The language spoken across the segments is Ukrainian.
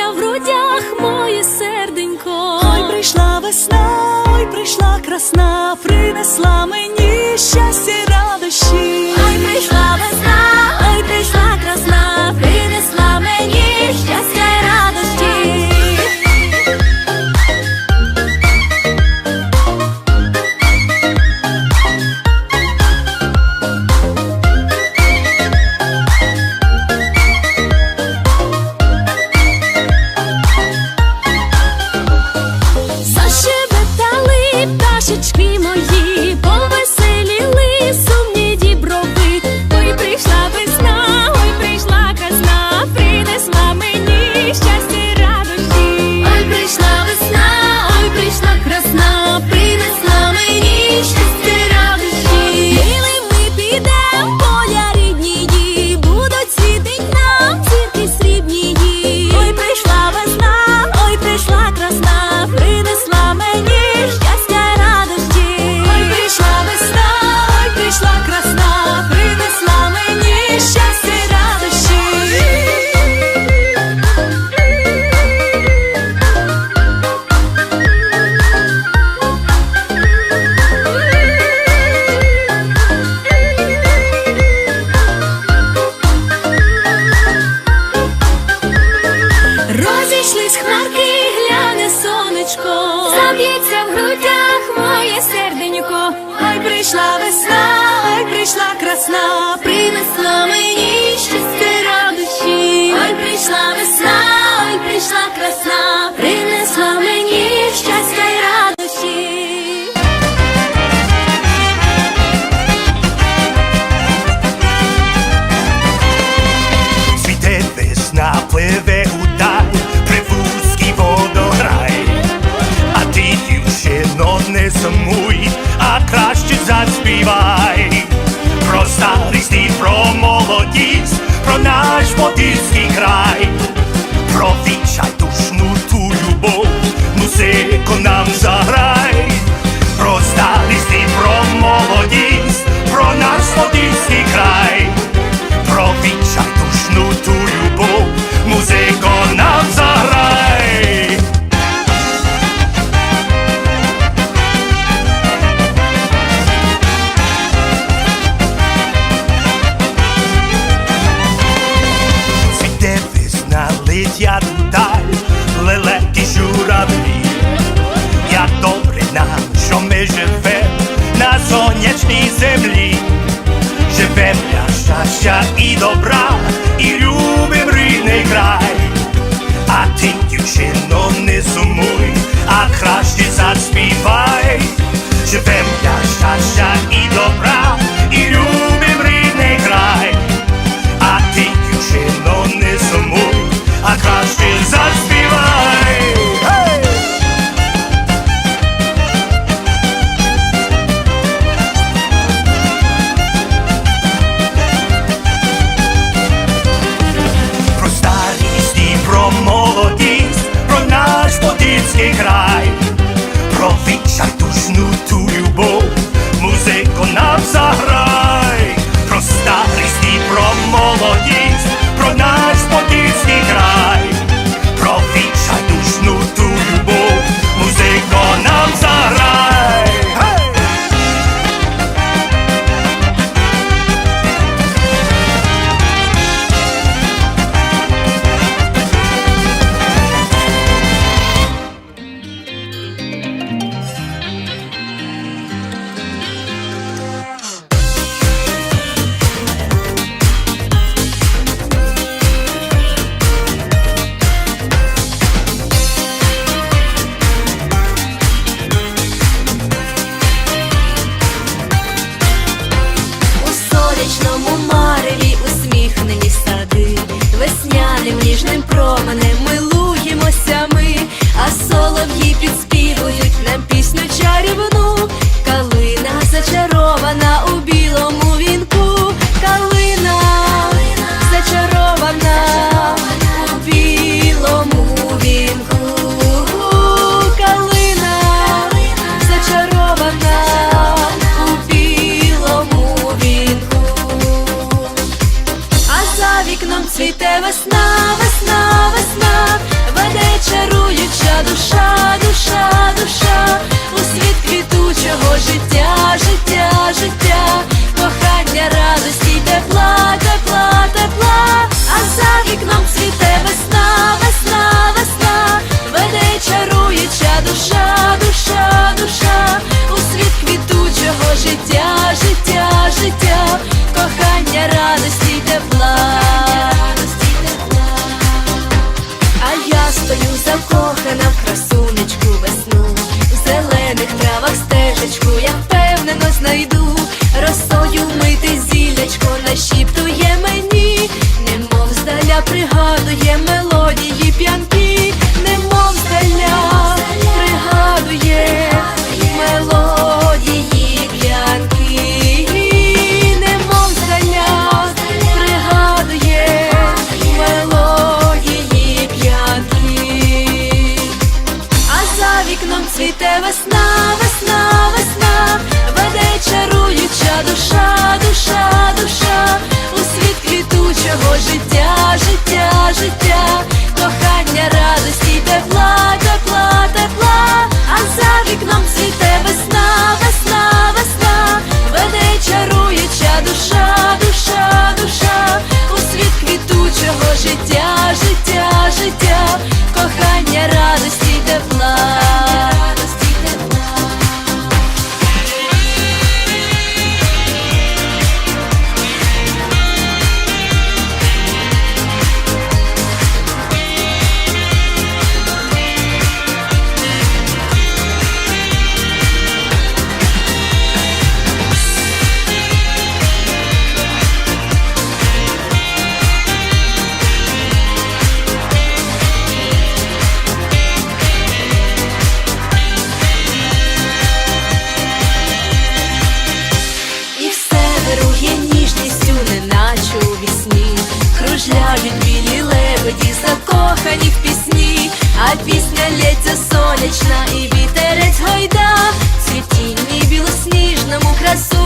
б'ється в грудях моє серденько. Ой, прийшла весна, ой, прийшла красна, принесла мені щастя і радощі. прийшла весна, ай прийшла красна. край, провічай душну ту любов, музику нам заграй. щастя і добра, і любим рідний край, а ти, дівчино, не сумуй, а краще заспівай, живем для щастя і добра. ça touche nous tous. сонячному мареві усміхнені сади, весняним ніжним променем милуємося ми, а солов'ї під кохані пісні, а пісня лється сонячна і вітерець гойда, Цвітінь білосніжному красу.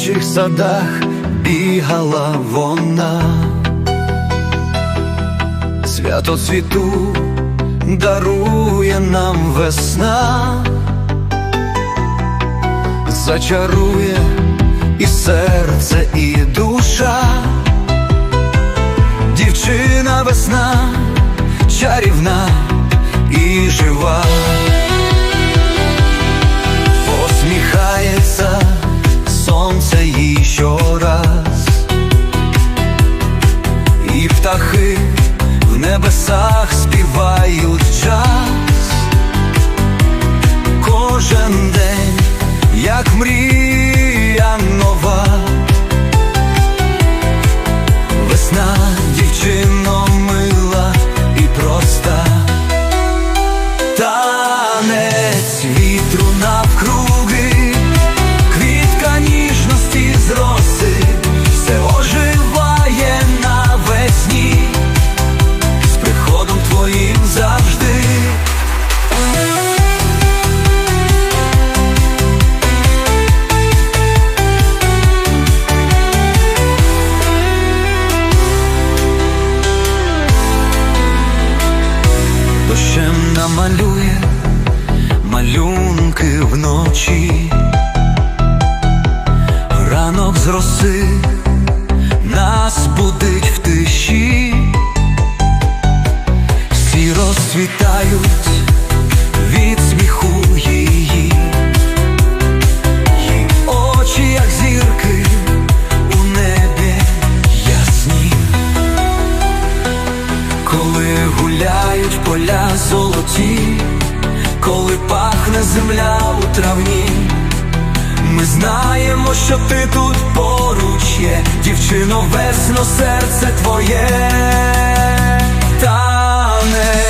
дитячих садах бігала вона, свято цвіту дарує нам весна, зачарує і серце, і душа, дівчина весна, чарівна і жива. щораз, і птахи в небесах. вночі, ранок з роси нас будить в тиші, всі розцвітають від сміху її, її очі, як зірки у небі ясні, коли гуляють поля золоті коли пахне земля у травні. Ми знаємо, що ти тут поруч є, дівчино, весно серце твоє, танець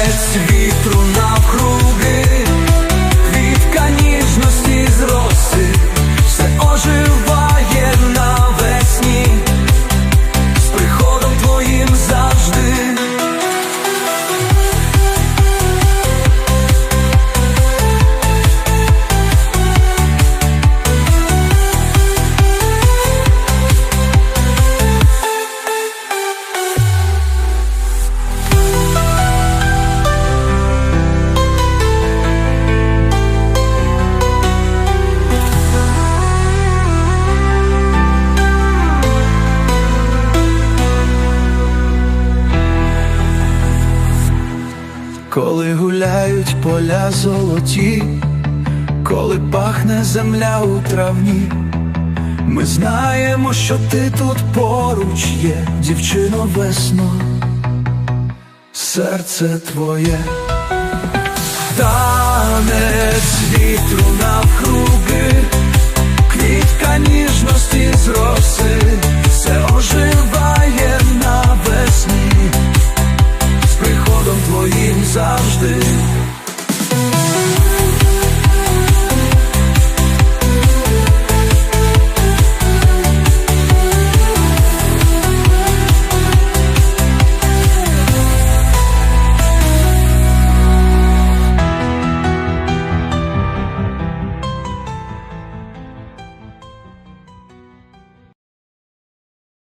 поля золоті, коли пахне земля у травні, ми знаємо, що ти тут поруч є, дівчино весно, серце твоє, танець вітру навкруги, квітка ніжності з роси, все оживає навесні, з приходом твоїм завжди.